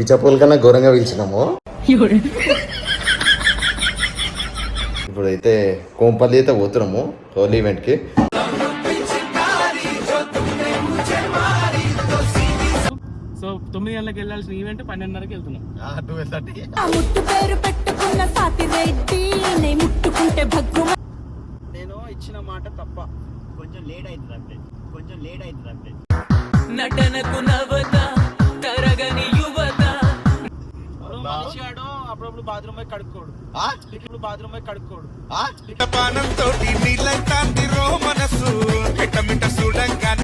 పిచ్చపూల కన్నా ఘోరంగా పిలిచినాము. ఇప్పుడైతే కోంపల్లి అయితే పోతున్నాము హోలీ ఈవెంట్కి సో తొమ్మిది గంటలకు వెళ్ళాల్సిన ఈవెంట్ పన్నెండున్నరకి వెళ్తున్నాం. ఆ ముట్టు పేరు పెట్టుకున్న సాతి రెడ్డి నే ముట్టుకుంటే భగ్గు నేను ఇచ్చిన మాట తప్ప కొంచెం లేట్ అవుతుంది అంతే. కొంచెం లేట్ అవుతుంది అంతే. నటనకు నవత తరగని అప్పుడప్పుడు బాత్రూమ్ పోయి కడుక్కోడు. ఇప్పుడు బాత్రూమ్ పోయి కడుక్కోడు.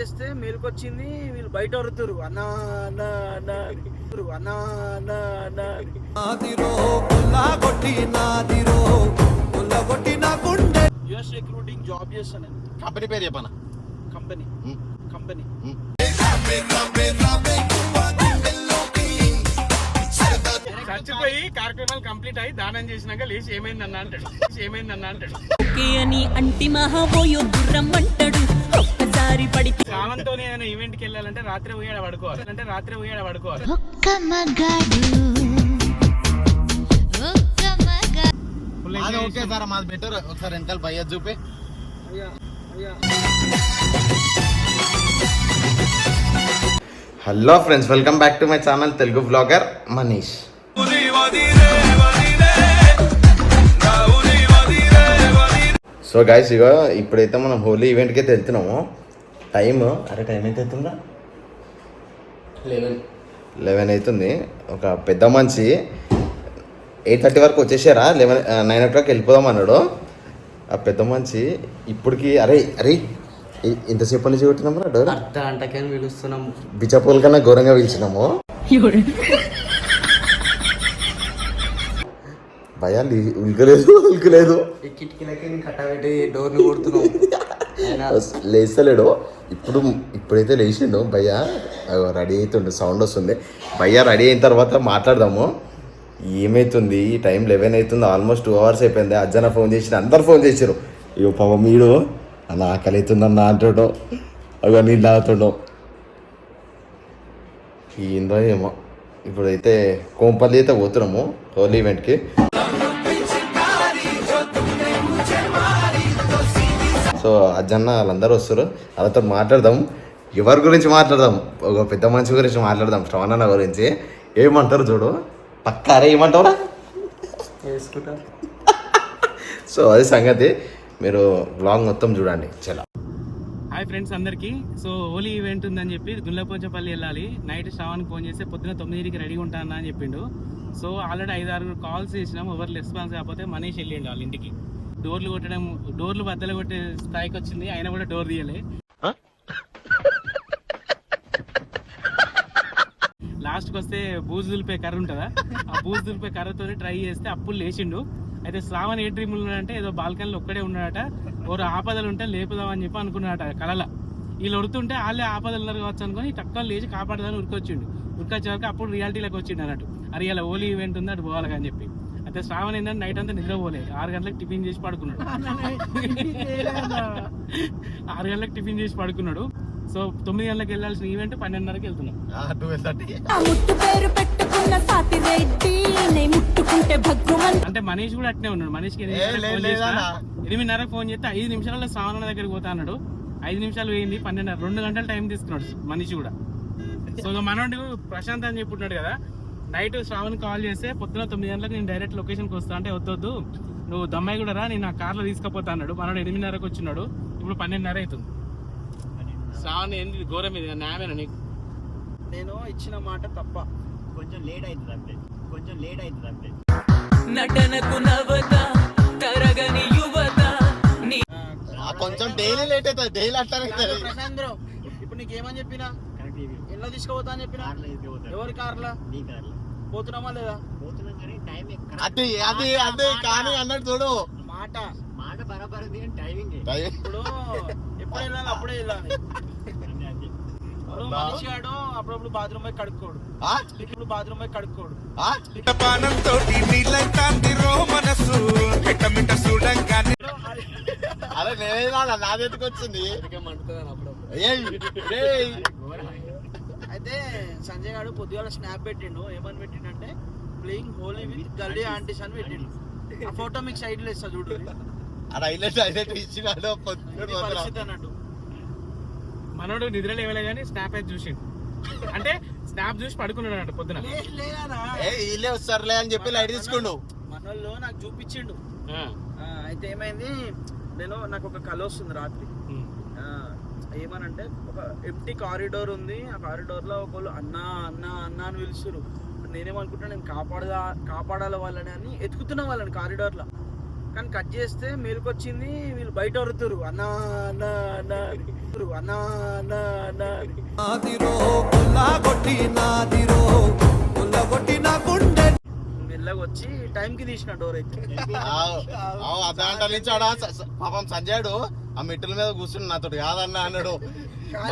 చేస్తే మేలుకొచ్చింది వీళ్ళు బయట వరుతురు. అన్నా అన్నా అన్నా అని. అన్నా అన్నా అన్నా. అని. యుఎస్ రిక్రూటింగ్ జాబ్ చేస్తాను కంపెనీ పేరు చెప్పనా? కంపెనీ. కంపెనీ. కార్యక్రమాలు కంప్లీట్ అయ్యి దానం చేసినాక లేచి ఏమైందన్నా అంటాడు. ఏమైందన్నా అంటాడు. ఓకే అని అంటి మహాబోయో గుర్రం అంటాడు. ఒక్కసారి ఏదైనా ఈవెంట్కి వెళ్ళాలంటే రాత్రి పోయాడ పడుకోవాలి. అంటే రాత్రి పోయాడ పడుకోవాలి. ఒక్క మగాడు. అది ఓకే సార్ మాది బెటర్ ఒకసారి వెనకాల భయ్య చూపి. అయ్యా, అయ్యా. Hello friends welcome back to my channel Telugu blogger Manish. So guys ఇగో ఇప్పుడైతే మనం హోలీ ఈవెంట్కి అయితే వెళ్తున్నాము. టైం అరే టైం అయితే అవుతుందా లెవెన్ లెవెన్ అవుతుంది. ఒక పెద్ద మనిషి ఎయిట్ థర్టీ వరకు వచ్చేసారా? లెవెన్ నైన్ ఓ క్లాక్ వెళ్ళిపోదాం అన్నాడు. ఆ పెద్ద మనిషి ఇప్పటికి అరే అరే ఇంతసేపు నుంచి కొట్టినాము అర్ధ గంటకని పిలుస్తున్నాం బిచ్చపూల కన్నా ఘోరంగా పిలిచినాము. భయాలు ఉల్కలేదు ఉల్కలేదు. కిటికీలకి కట్టబెట్టి డోర్ని లేస్తలేడు. ఇప్పుడు ఇప్పుడైతే లేచిండు భయ్య రెడీ అవుతుండు సౌండ్ వస్తుంది. భయ్య రెడీ అయిన తర్వాత మాట్లాడదాము. ఏమైతుంది? ఈ టైం లెవెన్ అవుతుంది ఆల్మోస్ట్ టూ అవర్స్ అయిపోయింది. అజ్జన ఫోన్ చేసి అందరు ఫోన్ చేసారు ఇగో పాపం మీడు అన్న ఆకలి అవుతుందన్న అంటుండో. అగో నీళ్ళు తాగుతుండో ఏందో ఏమో. ఇప్పుడైతే కోంపల్లి అయితే పోతున్నాము హోలీ ఈవెంట్కి సో అజ్జన్న వాళ్ళందరూ వస్తారు. వాళ్ళతో మాట్లాడదాం. ఎవరి గురించి మాట్లాడదాం? ఒక పెద్ద మనిషి గురించి మాట్లాడదాం. శ్రవణన్న గురించి. ఏమంటారు చూడు. పక్క అరే ఏమంటావురా? వేసుకుంటా సో అది సంగతి. మీరు బ్లాగ్ మొత్తం చూడండి. చలో. హాయ్ ఫ్రెండ్స్ అందరికి. సో హోలీ ఈవెంట్ ఉందని చెప్పి గుల్లపోచపల్లి వెళ్ళాలి. నైట్ శ్రావణ్కి ఫోన్ చేస్తే పొద్దున తొమ్మిదికి రెడీ ఉంటాను అని చెప్పిండు. సో ఆల్రెడీ ఐదు ఆరు కాల్స్ చేసినాం. ఎవరు రెస్పాన్స్ కాకపోతే మనీష్ వెళ్ళిండు వాళ్ళ ఇంటికి. డోర్లు కొట్టడం డోర్లు బద్దలు కొట్టే స్థాయికి వచ్చింది. అయినా కూడా డోర్ తీయలే. లాస్ట్కి వస్తే బూజు దులిపే కర్ర ఉంటుందా? ఆ బూజు దులిపే కర్రతో ట్రై చేస్తే అప్పుడు లేచిండు. అయితే శ్రావణ్ ఏ డ్రీమ్ ఉన్నాడంటే ఏదో బాల్కనీలో ఒక్కడే ఉన్నాడట. ఓరు ఆపదలు ఉంటే లేపుదామని చెప్పి అనుకున్నాడట కలల. వీళ్ళు ఉడుతుంటే వాళ్ళే ఆపదలు ఉన్నారు కావచ్చు అనుకొని తక్కువ లేచి కాపాడదాని ఉరికొచ్చిండు. ఉరికొచ్చే వరకు అప్పుడు రియాలిటీలోకి వచ్చిండు అన్నట్టు. అరే ఇలా ఓలీ ఈవెంట్ ఉంది అటు పోవాలి అని చెప్పి. అయితే శ్రావణ్ ఏంటంటే నైట్ అంతా నిద్రపోలేదు ఆరు గంటలకు టిఫిన్ చేసి పడుకున్నాడు. ఆరు గంటలకు టిఫిన్ చేసి పడుకున్నాడు. సో తొమ్మిది గంటలకు వెళ్ళాల్సిన ఈవెంట్ పన్నెండున్నరకి వెళ్తున్నాం. ఆ ముట్టు పేరు పెట్టుకున్న సాతి రెడ్డి నే ముట్టుకుంటే భగ్గుమన్ అంటే మనీష్ కూడా అట్నే ఉన్నాడు. మనీష్కి ఎనిమిదిన్నరకు ఫోన్ చేస్తే ఐదు నిమిషాలలో శ్రావణ దగ్గరికి పోతా అన్నాడు. ఐదు నిమిషాలు వేయింది పన్నెండు రెండు గంటల టైం తీసుకున్నాడు మనిషి కూడా. సో మనోడు ప్రశాంత్ అని చెప్పుంటాడు కదా. నైట్ శ్రావణ్ కాల్ చేస్తే పొద్దున తొమ్మిది గంటలకు నేను డైరెక్ట్ లొకేషన్కి వస్తా అంటే వద్దొద్దు. నువ్వు దమ్మాయి కూడా రా నేను నా కార్లో తీసుకుపోతా అన్నాడు. మనోడు ఎనిమిదిన్నరకు వచ్చినాడు ఇప్పుడు పన్నెండున్నర అవుతుంది. శ్రావణ్ ఏంది ఘోరం ఇది న్యాయమేనా నీకు? నేను ఇచ్చిన మాట తప్ప. కొంచెం లేట్ అవుతుంది అంతే. కొంచెం లేట్ అవుతుంది అంతే. నటనకు నవత తరగని యువత నీ కొంచెం డైలీ లేట్ అవుతుంది డైలీ ప్రశాంత్ బ్రో ఇప్పుడు నీకేమని చెప్పినా? కరెక్ట్ ఇది ఎలా తీసుకుపోతా అని చెప్పినా? ఎవరి కార్లా? నీ కార్లో. పోతున్నామా లేదా? పోతున్నాం కానీ టైం అది అది అది కానీ అన్నట్టు చూడు. మాట మాట బరాబర్ టైమింగ్ ఇప్పుడు ఎప్పుడు వెళ్ళాలి అప్పుడే వెళ్ళాలి. ఇప్పుడు మనిషి ఆడు అప్పుడప్పుడు బాత్రూమ్ పోయి కడుక్కోడు. ఇప్పుడు బాత్రూమ్ పోయి కడుక్కోడు. అరే నేనేదా నా దగ్గరికి వచ్చింది? మండుతుంది అప్పుడప్పుడు. ఏయ్, ఏయ్. అయితే సంజయ్ గారు పొద్దుగాల స్నాప్ పెట్టిండు. ఏమని పెట్టిండంటే ప్లేయింగ్ హోలీ విత్ గల్లీ ఆంటీస్ అని పెట్టిండు. ఆ ఫోటో మీకు సైడ్లో ఇస్తా చూడు. హైలైట్ హైలైట్ ఇచ్చినాడు. పరిస్థితి అన్నట్టు. మనోడు నిద్ర లేవలే కానీ స్నాప్ అయితే చూసిండు. అంటే స్నాప్ చూసి పడుకున్నాడు అంట పొద్దున. వీళ్ళే వస్తారులే అని చెప్పి లైట్ తీసుకుండు. మనోళ్ళు నాకు చూపించిండు. అయితే ఏమైంది నేను నాకు ఒక కళ వస్తుంది రాత్రి. ఏమనంటే ఒక ఎంటీ కారిడోర్ ఉంది. ఆ కారిడోర్లో ఒకళ్ళు అన్నా అన్నా అన్నా అని పిలుస్తారు నేనేమనుకుంటున్నా నేను కాపాడదా కాపాడాలి వాళ్ళని అని ఎతుకుతున్న వాళ్ళని కారిడోర్లో కానీ కట్ చేస్తే మేలుకొచ్చింది వీళ్ళు బయట వరుతురు అన్నా అన్నా అన్నా అని. అన్నా అన్నా అన్నా నాదిరో కొట్టి నాదిరో కొట్టి నా మెల్లగా వచ్చి టైం కి తీసిన డోర్ అయితే. నుంచి ఆడ పాపం సంజయుడు ఆ మెట్టుల మీద కూర్చుని నాతో కాదన్నా అన్నాడు.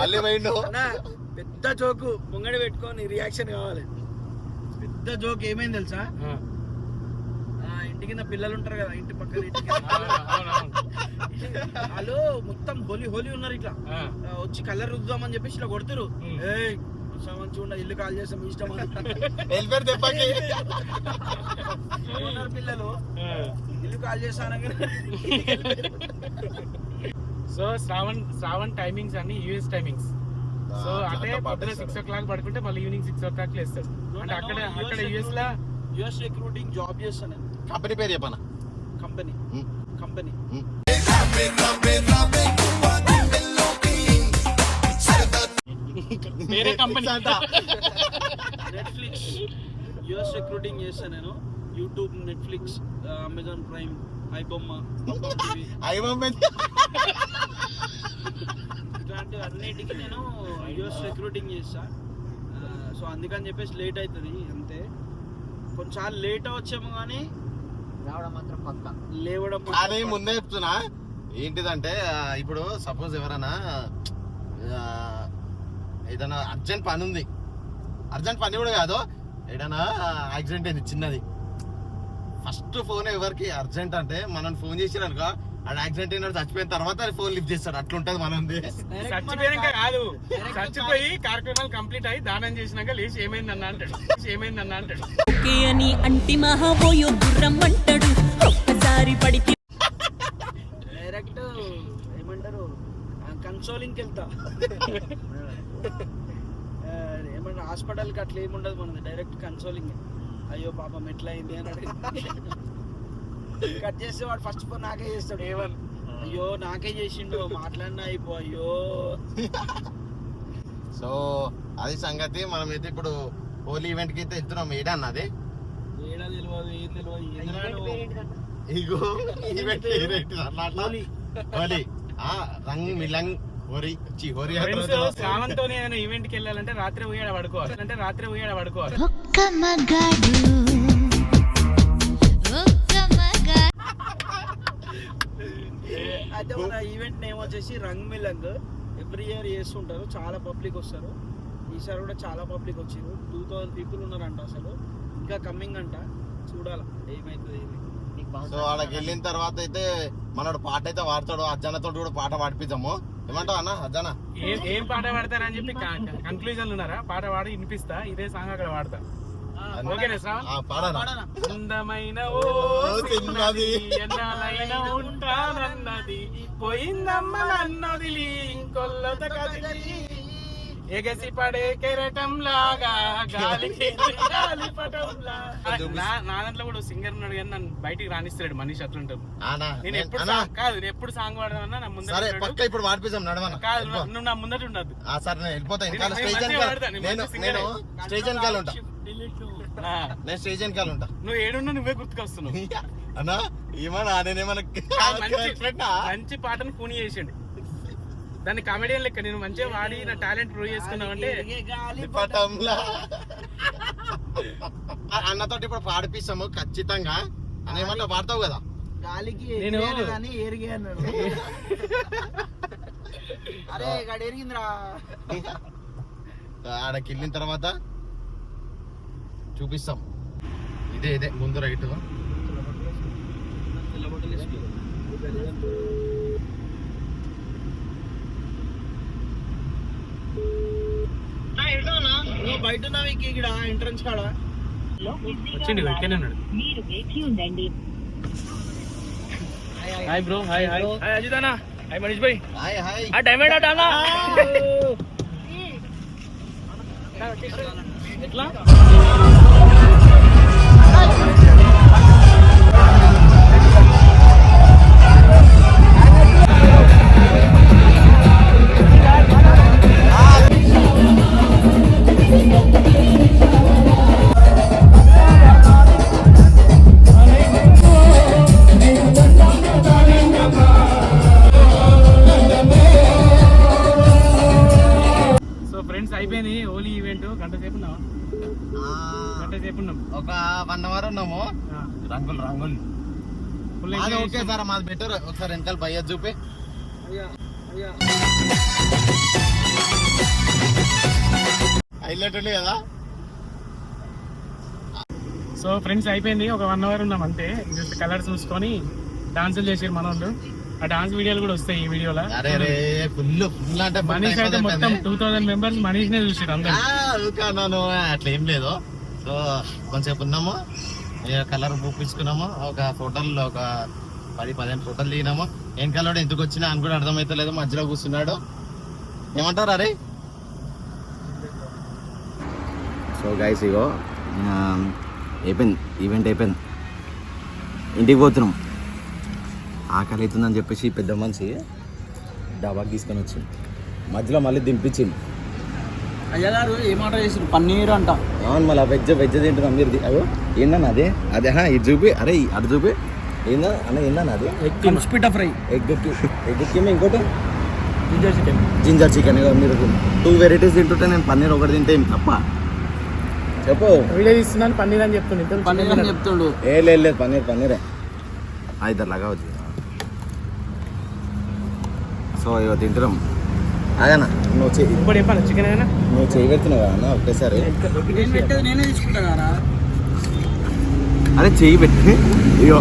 మళ్ళీ పోయిండు. పెద్ద జోకు ముంగడి పెట్టుకొని రియాక్షన్ కావాలి. పెద్ద జోక్ ఏమైంది తెలుసా? ఇంటి కింద పిల్లలు ఉంటారు కదా ఇంటి పక్కన. వాళ్ళు మొత్తం హోలీ హోలీ ఉన్నారు ఇట్లా. వచ్చి కలర్ రుద్దామని చెప్పేసి ఇట్లా కొడుతురు. మంచిగా ఉండ ఇల్లు కాల్ చేస్తాం ఇష్టం అని. వెళ్ళిపోయారు దెబ్బకి. ఉన్నారు పిల్లలు. ఇల్లు కాల్ చేస్తానగానే సో శ్రావణ్ శ్రావణ్ టైమింగ్స్ అన్ని యూఎస్ టైమింగ్స్ సో అంటే పొద్దున. సిక్స్ ఓ క్లాక్ పడుకుంటే మళ్ళీ ఈవినింగ్ సిక్స్ ఓ క్లాక్ లేస్తాడు. అంటే అక్కడ అక్కడ యూఎస్ లా యుఎస్ రిక్రూటింగ్ జాబ్ చేస్తాను కంపెనీ పేరు చెప్పనా? కంపెనీ. కంపెనీ వేరే కంపెనీ నెట్ఫ్లిక్స్ యుఎస్ రిక్రూటింగ్ చేస్తాను నేను. YouTube Netflix Amazon Prime iBomma అయ్యమ్మ ఇట్లాంటి అన్నిటికీ నేను యూఎస్ రిక్రూటింగ్ చేస్తా సో అందుకని చెప్పేసి లేట్ అవుతుంది అంతే. కొన్నిసార్లు లేట్ అవచ్చేమో కానీ రావడం మాత్రం పక్క. లేవడం కానీ ముందే చెప్తున్నా ఏంటిదంటే ఆ, ఇప్పుడు సపోజ్ ఎవరైనా ఆ, ఏదైనా అర్జెంట్ పని ఉంది. అర్జెంట్ పని కూడా కాదు. ఏదైనా యాక్సిడెంట్ అయింది చిన్నది. ఫస్ట్ ఫోన్ ఎవరికి అర్జెంట్ అంటే మనం ఫోన్ చేసిరు అనుకో ఆ యాక్సిడెంట్ అయినాడు చచ్చిపోయిన తర్వాత ఫోన్ లిఫ్ట్ చేస్తాడు. అట్లుంటది మనది. చచ్చిపోయాక కాదు. చచ్చిపోయి కార్యక్రమాలు కంప్లీట్ అయ్యి దానం చేసినాక లేచి ఏమైందన్నా అంటాడు. ఏమైందన్నా అంటాడు. ఓకే అని అంటి మహాబోయో గుర్రం అంటాడు. ఒక్కసారి పడితే డైరెక్ట్ ఏమంటారు కన్సోలింగ్కి వెళ్తా ఏమంటారు హాస్పిటల్కి అట్లా ఏముండదు మనది డైరెక్ట్ కన్సోలింగ్ అయ్యో పాపం ఎట్లా అయింది అని అడిగి కట్ చేస్తే వాడు ఫస్ట్ ఫోన్ నాకే చేస్తాడు. ఏమని? అయ్యో నాకే చేసిండు. మాట్లాడినా అయిపో అయ్యో. సో అది సంగతి మనం అయితే ఇప్పుడు హోలీ ఈవెంట్కి అయితే వెళ్తున్నాం. ఏడన్నా అది? ఏడా తెలియదు ఏం తెలియదు? ఇగో ఈవెంట్? హోలీ. ఆ రంగ్ మిలంగ్. తోని ఏదైనా ఈవెంట్కి వెళ్ళాలంటే రాత్రి పోయాడ పడుకోవాలి. అంటే రాత్రి పోయాడ పడుకోవాలి. ఒక్క మగాడు అయితే మన ఈవెంట్ నేమ్ వచ్చేసి రంగ్ మిలంగ్. ఎవ్రీ ఇయర్ చేస్తుంటారు చాలా పబ్లిక్ వస్తారు. ఈసారి కూడా చాలా పబ్లిక్ వచ్చారు టూ థౌసండ్ పీపుల్ ఉన్నారంట అసలు. ఇంకా కమ్మింగ్ అంట. చూడాలి ఏమైతుంది ఏమి. సో ఆడకి వెళ్ళిన తర్వాత అయితే మనోడు పాట అయితే పాడతాడు అజ్జనతో కూడా పాట పాడిపిద్దాము. ఏమంటావు అన్న? ఏం ఏం పాట పాడతారని చెప్పి కన్క్లూజన్ ఉన్నారా? పాట పాడి వినిపిస్తా ఇదే సాంగ్ అక్కడ పాడతా. ఓకేనా శ్రావణ్? ఆ, పాడనా? అందమైన ఓ చిన్నది. ఉంటానన్నది. పోయిందమ్మలన్నది ఇంకొల్లత కదిలి ఎగసి పడే కెరటం లాగా గాలికి నా నా దాంట్లో కూడా సింగర్ ఉన్నాడు కానీ నన్ను బయటికి రాణిస్తాడు మనిషి అట్లుంటాడు. అన్నా నేను ఎప్పుడు కాదు నేను ఎప్పుడు సాంగ్ పాడదామన్నా నా ముందర సరే. పక్క ఇప్పుడు నడవన? కాదు నువ్వు- నా ముందట ఉండదు ఆ సరే నేను వెళ్ళిపోతా. ఇంకా నేను స్టేజ్ వెనకాల నేను నేను. స్టేజ్ ఉంటా. ఆ, నేను స్టేజ్ వెనకాల ఉంటా. నువ్వు ఏడున్నా నువ్వే గుర్తుకొస్తున్నావు. అన్నా ఏమన్నా నేనేమన్నా? మంచి పాటను కూని చేసిండు. దాన్ని కామెడియన్ లెక్క నేను మంచిగా వాడి నా టాలెంట్ ప్రూవ్ చేసుకున్నావు అంటే ఎరిగే గాలి పటంలా. అన్నతోటి ఇప్పుడు పాడిపిస్తాము ఖచ్చితంగా. అని ఏమంటావు పాడతావు కదా. గాలికి నేను- అరే ఎరిగిందిరా ఆడకి వెళ్ళిన తర్వాత చూపిస్తాం. ఇదే ఇదే ముందు రైట్. ఇదిగో బయట ఇక్కడ? ఎంట్రన్స్ కాడ? వచ్చిండు ఇక్కడనే ఉన్నాడు. Hi bro hi hi hi Ajith అన్న హాయ్ మనీష్ భాయ్ హాయ్ హాయ్ ఆ డైమండ్ అట అన్న. ఎట్లా రంగులు రంగులు. అది ఓకే సార్ మాది బెటర్. ఒకసారి వెనకాల పై చూపి. హైలైట్ కదా? సో ఫ్రెండ్స్ అయిపోయింది. ఒక వన్ అవర్ ఉన్నాం అంతే. జస్ట్ కలర్ చూసుకొని డాన్సులు చేసారు మన వాళ్ళు ఆ డాన్స్ వీడియోలు కూడా వస్తాయి ఈ వీడియోలో. మనీష్ అయితే మొత్తం. టూ థౌసండ్ మెంబర్స్ మనీష్ నే చూసారు అందరు. అట్లా ఏం లేదు. సో కొంచెంసేపు ఉన్నాము. ఇక కలర్ పూపించుకున్నాము ఒక ఫోటోలు ఒక పది పదిహేను ఫోటోలు దిగినాము వెనకాల ఎందుకు వచ్చినా అని కూడా అర్థమైతలేదు మధ్యలో కూర్చున్నాడు. ఏమంటారు అరే? సో గైస్ ఇగో అయిపోయింది ఈవెంట్ అయిపోయింది. ఇంటికి పోతున్నాం. ఆకలి అవుతుందని చెప్పేసి పెద్ద మనిషి డాబాకి తీసుకొని వచ్చింది మధ్యలో మళ్ళీ దింపించింది అయ్యగారు ఏం ఆర్డర్ చేసారు పన్నీర్ అంట. అవును మళ్ళీ వెజ్ వెజ్ తింటున్నాం. మీరు అయ్యో ఏందన్న అదే? అదే హా, ఇది చూపి. అరే అటు చూపి. ఏందా అన్న ఏందన్న అది? కన్స్పిట ఫ్రై ఎగ్కి ఎగ్కి ఇంకోటి? జింజర్ చికెన్ జింజర్ చికెన్ మీరు టూ వెరైటీస్ తింటుంటే నేను పన్నీర్ ఒకటి తింటే ఏం తప్ప? చెప్పు. వీడియో తీస్తున్నాను పన్నీర్ అని ఇంతలో పన్నీర్ అని చెప్తుండు. ఏ లేదు లేదు పన్నీర్ పన్నీరే. ఇద్దరు లాగా వచ్చి సో ఇక తింటున్నాం. అదేనా నువ్వు చెయ్యి చెప్పాను చికెన్ అయినా నువ్వు చేయి పెడుతున్నావు కదా అన్న ఒకేసారి? నేను తీసుకుంటా కదా అరే చెయ్యి పెట్టి ఇగో